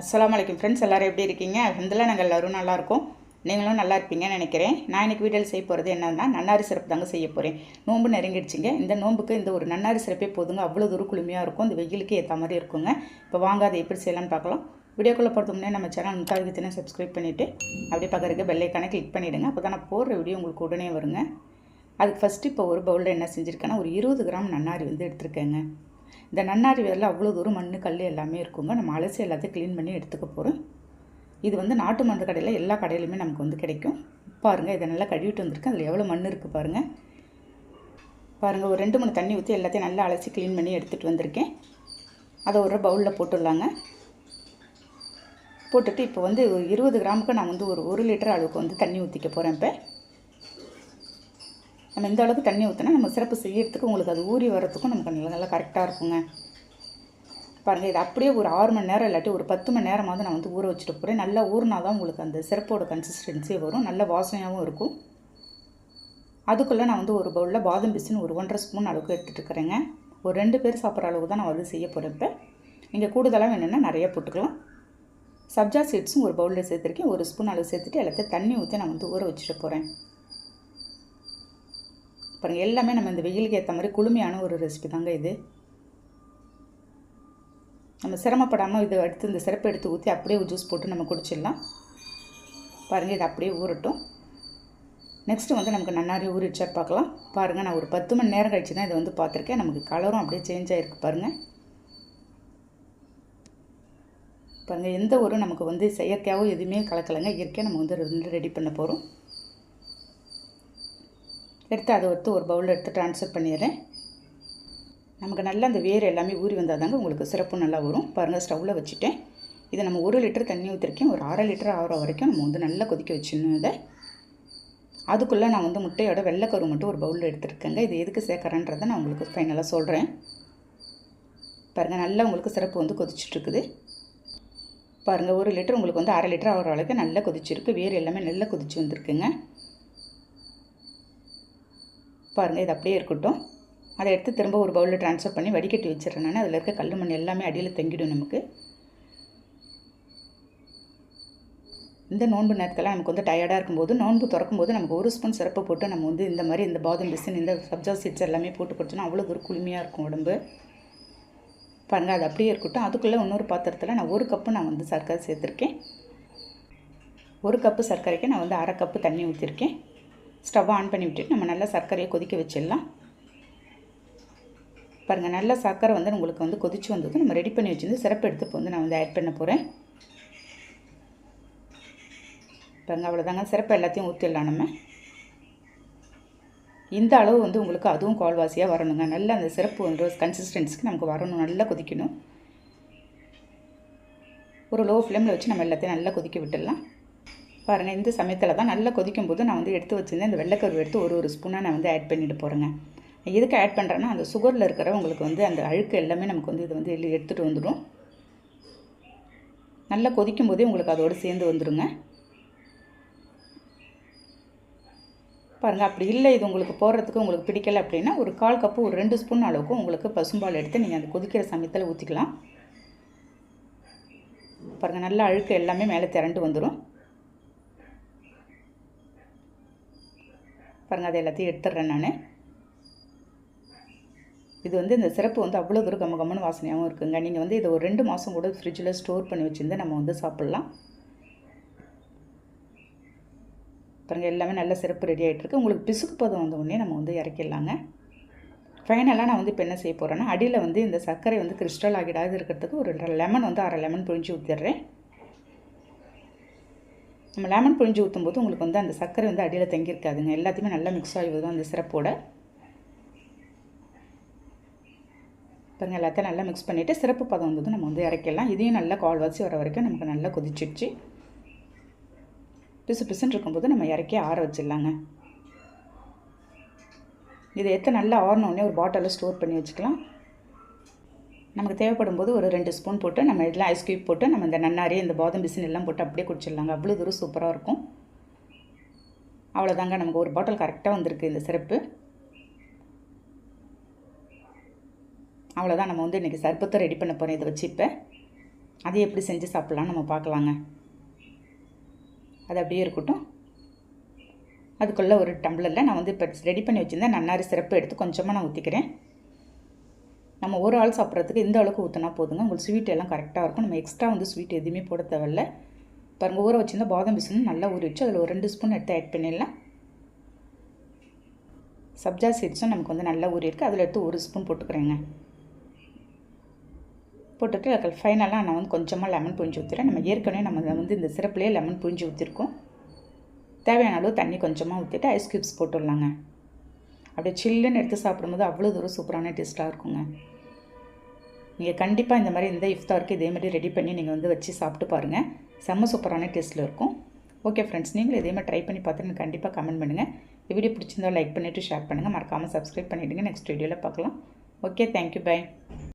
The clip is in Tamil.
அஸ்லாம் வலைக்கம் ஃப்ரெண்ட்ஸ் எல்லோரும் எப்படி இருக்கீங்க? அலமதுல்லா நாங்கள் எல்லோரும் நல்லாயிருக்கும் நீங்களும் நல்லா இருப்பீங்கன்னு நினைக்கிறேன். நான் இன்றைக்கி வீட்டில் செய்ய போகிறது என்னன்னா நன்னாரி சிறப்பு தாங்க செய்ய போகிறேன் நோன்பு நெருங்கிடுச்சிங்க. இந்த நோம்புக்கு இந்த ஒரு நன்னாரி சிறப்பே போதுங்க. அவ்வளோ தூரம் குளுமையாக இருக்கும். இந்த வெயிலுக்கு ஏற்ற மாதிரி இருக்குங்க. இப்போ வாங்க அதை எப்படி செய்யலாம்னு பார்க்கலாம். வீடியோக்குள்ளே போகிறது முன்னே நம்ம சேனல் முக்கால் சப்ஸ்கிரைப் பண்ணிவிட்டு அப்படியே பக்கத்துக்கு பெல்லைக்கான கிளிக் பண்ணிவிடுங்க அப்போ தான் நான் போடுற வீடியோ உங்களுக்கு உடனே வருங்க. அதுக்கு ஃபஸ்ட்டு இப்போ ஒரு பவுலில் என்ன செஞ்சுருக்கேன்னா ஒரு இருபது கிராம் நன்னாரி வந்து எடுத்திருக்கேங்க. இந்த நன்னாரி வேரில் அவ்வளோ தூரம் மண் கல் எல்லாமே இருக்குங்க. நம்ம அலசி எல்லாத்தையும் க்ளீன் பண்ணி எடுத்துக்க போகிறோம் இது வந்து நாட்டு மருந்து கடையில் எல்லா கடையிலுமே நமக்கு வந்து கிடைக்கும். பாருங்கள் இதை நல்லா கழுவிட்டு வந்திருக்கேன். அதில் எவ்வளோ மண் இருக்குது பாருங்கள் பாருங்கள் ஒரு ரெண்டு மூணு தண்ணி ஊற்றி எல்லாத்தையும் நல்லா அலசி க்ளீன் பண்ணி எடுத்துகிட்டு வந்திருக்கேன். அதை ஒரு பவுலில் போட்டுடலாங்க. போட்டுட்டு இப்போ வந்து ஒரு இருபது கிராமுக்கு நான் வந்து ஒரு ஒரு லிட்டர் அளவுக்கு வந்து தண்ணி ஊற்றிக்க போகிறேன் இப்போ. நம்ம இந்த அளவுக்கு தண்ணி ஊற்றினா நம்ம சிறப்பு செய்யறதுக்கு உங்களுக்கு அது ஊறி வர்றதுக்கும் நமக்கு நல்லா நல்லா கரெக்டாக இருக்குங்க. பாருங்கள் இது அப்படியே ஒரு ஆறு மணி நேரம் இல்லாட்டி ஒரு பத்து மணி நேரமாவது நான் வந்து ஊற வச்சுட்டு போகிறேன் நல்லா ஊறினா தான் உங்களுக்கு அந்த சிறப்போட கன்சிஸ்டன்சி வரும். நல்ல வாசனையாகவும் இருக்கும். அதுக்குள்ளே நான் வந்து ஒரு பவுலில் பாதம் பிசின்னு ஒரு ஒன்றரை ஸ்பூன் அளவுக்கு எடுத்துகிட்டு இருக்கிறேங்க. ஒரு ரெண்டு பேர் சாப்பிட்ற அளவுக்கு தான் நான் வந்து செய்ய போகிறேன் இப்போ. நீங்கள் கூடுதலாக வேணும்னா நிறைய போட்டுக்கலாம். சப்ஜா சீட்ஸும் ஒரு பவுலில் சேர்த்துருக்கேன். ஒரு ஸ்பூன் அளவு சேர்த்துட்டு எல்லாத்தையும் தண்ணி ஊற்றி நான் வந்து ஊற வச்சுட்டு போகிறேன் பாருங்கள் எல்லாமே நம்ம இந்த வெயிலுக்கு ஏற்ற மாதிரி குளுமையான ஒரு ரெசிபி தாங்க இது. நம்ம சிரமப்படாமல் இதை எடுத்து இந்த சிறப்பு எடுத்து ஊற்றி அப்படியே ஜூஸ் போட்டு நம்ம குடிச்சிடலாம். பாருங்கள் இது அப்படியே ஊறட்டும். நெக்ஸ்ட்டு வந்து நமக்கு நன்னாரி ஊறிச்சா பார்க்கலாம். பாருங்கள் நான் ஒரு பத்து மணி நேரம் கழிச்சு தான் இதை வந்து பார்த்துருக்கேன். நமக்கு கலரும் அப்படியே சேஞ்ச் ஆகிருக்கு பாருங்கள் பாருங்கள் எந்த ஒரு நமக்கு வந்து செயற்கையாகவும் எதுவுமே கலக்கலைங்க. இயற்கையாக நம்ம வந்து ரெண்டு ரெடி பண்ண போகிறோம் எடுத்து அதை எடுத்து ஒரு பவுலில் எடுத்து ட்ரான்ஸ்ஃபர் பண்ணிடுறேன். நமக்கு நல்லா அந்த வேர் எல்லாமே ஊறி வந்தால் தாங்க உங்களுக்கு சிறப்பு நல்லா வரும். பாருங்கள் ஸ்டவ்வில் வச்சுட்டேன். இதை நம்ம ஒரு லிட்டர் தண்ணி ஊற்றிருக்கேன் ஒரு அரை லிட்டர் ஆகிற வரைக்கும் நம்ம வந்து நல்லா கொதிக்க வச்சிடணும் இதை. அதுக்குள்ளே நான் வந்து முட்டையோட வெள்ளைக்கரு மட்டும் ஒரு பவுலில் எடுத்துருக்கேங்க. இது எதுக்கு சேர்க்குறேன்றதை நான் உங்களுக்கு ஃபைனலாக சொல்கிறேன் பாருங்கள் நல்லா உங்களுக்கு சிறப்பு வந்து கொதிச்சுட்ருக்குது பாருங்கள் ஒரு லிட்டர் உங்களுக்கு வந்து அரை லிட்டர் ஆகிற அளவுக்கு நல்லா கொதிச்சிருக்கு. வேர் எல்லாமே நல்லா கொதிச்சு வந்திருக்குங்க. பாருங்கள் இது அப்படியே இருக்கட்டும். அதை எடுத்து திரும்ப ஒரு பவுலில் ட்ரான்ஸ்ஃபர் பண்ணி வடிகட்டி வச்சிடறேன் நான். அதில் இருக்க கல் மண் எல்லாமே அடியில் தங்கிடும் நமக்கு. இந்த நோன்பு நேரத்துக்கெல்லாம் நமக்கு வந்து டயர்டாக இருக்கும்போது நோன்பு திறக்கும்போது நமக்கு ஒரு ஸ்பூன் சிறப்பு போட்டு நம்ம வந்து இந்த மாதிரி இந்த பாதம் பிசின் இந்த சப்ஜா சீட்ஸ் எல்லாமே போட்டு குடிச்சோன்னா அவ்வளோ ஒரு குளுமையாக இருக்கும் உடம்பு. பாருங்கள் அது அப்படியே இருக்கட்டும். அதுக்குள்ளே இன்னொரு பாத்திரத்தில் நான் ஒரு கப்பு நான் வந்து சர்க்கரை சேர்த்துருக்கேன். ஒரு கப்பு சர்க்கரைக்கு நான் வந்து அரை கப்பு தண்ணி ஊற்றிருக்கேன் ஸ்டவ் ஆன் பண்ணி விட்டுட்டு நம்ம நல்லா சர்க்கரையை கொதிக்க வச்சிடலாம். பாருங்கள் நல்லா சர்க்கரை வந்து உங்களுக்கு வந்து கொதிச்சு வந்தது நம்ம ரெடி பண்ணி வச்சுருந்து சிறப்பு எடுத்து இப்போ வந்து நான் வந்து ஆட் பண்ண போகிறேன் பாருங்கள் அவ்வளோதாங்க சிறப்பு எல்லாத்தையும் ஊற்றிடலாம் நம்ம. இந்த அளவு வந்து உங்களுக்கு அதுவும் கால்வாசியாக வரணுங்க. நல்ல அந்த சிறப்பு வந்து கன்சிஸ்டன்சிக்கு நமக்கு வரணும். நல்லா கொதிக்கணும். ஒரு லோ ஃப்ளேமில் வச்சு நம்ம எல்லாத்தையும் நல்லா கொதிக்க விட்டுடலாம். பாருங்கள் இந்த சமயத்தில் தான் நல்லா கொதிக்கும் போது நான் வந்து எடுத்து வச்சுருந்தேன். இந்த வெள்ளைக்கருவு எடுத்து ஒரு ஒரு ஸ்பூனாக நான் வந்து ஆட் பண்ணிட்டு போகிறேங்க எதுக்கு ஆட் பண்ணுறேன்னா அந்த சுகரில் இருக்கிற உங்களுக்கு வந்து அந்த அழுக்கு எல்லாமே நமக்கு வந்து இது வந்து எடுத்துகிட்டு வந்துடும். நல்லா கொதிக்கும் போதே உங்களுக்கு அதோடு சேர்ந்து வந்துடுங்க பாருங்கள் அப்படி இல்லை இது உங்களுக்கு போடுறதுக்கு உங்களுக்கு பிடிக்கல அப்படின்னா ஒரு கால் கப்பு ஒரு ரெண்டு ஸ்பூன் அளவுக்கு உங்களுக்கு பசும்பால் எடுத்து நீங்கள் அந்த கொதிக்கிற சமயத்தில் ஊற்றிக்கலாம் பாருங்கள் நல்லா அழுக்கு எல்லாமே மேலே திரண்டு வந்துடும் பாருங்கள் அதை எல்லாத்தையும் எடுத்துடுறேன் நான். இது வந்து இந்த சிறப்பு வந்து அவ்வளோ தூரம் கம்ம கம்மன்னு வாசனையாகவும் இருக்குங்க. நீங்கள் வந்து இதை ஒரு ரெண்டு மாதம் கூட ஃப்ரிட்ஜில் ஸ்டோர் பண்ணி வச்சுருந்து நம்ம வந்து சாப்பிட்லாம். பாருங்கள் எல்லாமே நல்ல சிறப்பு ரெடி ஆகிட்டுருக்கு உங்களுக்கு பிசுக்கு பதம் வந்த உடனே நம்ம வந்து இறக்கிடலாங்க. ஃபைனலாக நான் வந்து இப்போ என்ன செய்ய போகிறேன்னா அடியில் வந்து இந்த சர்க்கரை வந்து கிறிஸ்டல் ஆகிடாது இருக்கிறதுக்கு ஒரு லெமன் வந்து அரை லெமன் புழிஞ்சு ஊற்றிடுறேன் நம்ம லெமன் புழிஞ்சு ஊற்றும்போது உங்களுக்கு வந்து அந்த சர்க்கரை வந்து அடியில் தங்கியிருக்காதுங்க. எல்லாத்தையுமே நல்லா மிக்ஸ் ஆகி வரும் அந்த சிறப்போட பாருங்கள் எல்லாத்தையும் நல்லா மிக்ஸ் பண்ணிவிட்டு சிறப்பு பதம் வந்தது நம்ம வந்து இறக்கிடலாம். இதையும் நல்லா கால்வாசி வர வரைக்கும் நமக்கு நல்லா கொதிச்சிடுச்சு. பிசு பிசுன்னு இருக்கும்போது நம்ம இறக்கி ஆற வச்சிடலாங்க. இதை எத்தனை நல்லா ஆறினோடனே ஒரு பாட்டிலில் ஸ்டோர் பண்ணி வச்சுக்கலாம். நமக்கு தேவைப்படும் போது ஒரு ரெண்டு ஸ்பூன் போட்டு நம்ம இதெல்லாம் ஐஸ் க்யூப் போட்டு நம்ம இந்த நன்னாரி இந்த பாதம் பிசின் எல்லாம் போட்டு அப்படியே குடிச்சிடலாங்க. அவ்வளோ தூரம் சூப்பராக இருக்கும். அவ்வளோதாங்க நமக்கு ஒரு பாட்டில் கரெக்டாக வந்திருக்கு இந்த சிறப்பு அவ்வளோதான் நம்ம வந்து இன்றைக்கி சர்பத்தை ரெடி பண்ண போகிறோம் இதை வச்சு இப்போ. அதை எப்படி செஞ்சு சாப்பிட்லாம்னு நம்ம பார்க்கலாங்க. அது அப்படியே இருக்கட்டும். அதுக்குள்ளே ஒரு டம்ளரில் நான் வந்து இப்போ ரெடி பண்ணி வச்சுருந்தேன் நன்னாரி சிறப்பு எடுத்து கொஞ்சமாக நான் ஊற்றிக்கிறேன் நம்ம ஒரு ஆள் சாப்பிட்றதுக்கு இந்த அளவுக்கு ஊற்றினா போதுங்க. உங்களுக்கு ஸ்வீட் எல்லாம் கரெக்டாக இருக்கும். நம்ம எக்ஸ்ட்ரா வந்து ஸ்வீட் எதுவுமே போட தேவையில்ல. பாருங்கள் ஊற வச்சுருந்தா பாதாம் பிசுன்னு நல்லா ஊறி வச்சு அதில் ஒரு ரெண்டு ஸ்பூன் எடுத்து ஆட் பண்ணிடலாம். சப்ஜா சீட்ஸும் நமக்கு வந்து நல்லா ஊறி இருக்குது அதில் எடுத்து ஒரு ஸ்பூன் போட்டுக்கிறேங்க. போட்டுட்டு அதுக்கு ஃபைனலாக நான் வந்து கொஞ்சமாக லெமன் புழிஞ்சு ஊற்றுறேன் நம்ம ஏற்கனவே நம்ம வந்து இந்த சிறப்புலேயே லெமன் புழிஞ்சு ஊற்றிருக்கோம் தேவையான அளவு தண்ணி கொஞ்சமாக ஊற்றிட்டு ஐஸ் க்யூப்ஸ் போட்டுடலாங்க. அப்படியே சில்லுன்னு எடுத்து சாப்பிடும்போது அவ்வளோ தூரம் சூப்பரான டேஸ்ட்டாக இருக்குங்க. நீங்கள் கண்டிப்பாக இந்த மாதிரி இந்த இஃப்தாருக்கு இதே மாதிரி ரெடி பண்ணி நீங்கள் வந்து வச்சு சாப்பிட்டு பாருங்கள் செம்ம சூப்பரான டேஸ்ட்டில் இருக்கும். ஓகே ஃப்ரெண்ட்ஸ் நீங்களும் இதே மாதிரி ட்ரை பண்ணி பார்த்துட்டு எனக்கு கண்டிப்பாக கமெண்ட் பண்ணுங்கள் இந்த வீடியோ பிடிச்சிருந்தா லைக் பண்ணிவிட்டு ஷேர் பண்ணுங்கள் மறக்காமல் சப்ஸ்கிரைப் பண்ணிவிடுங்க நெக்ஸ்ட் வீடியோவில் பார்க்கலாம். Okay thank you bye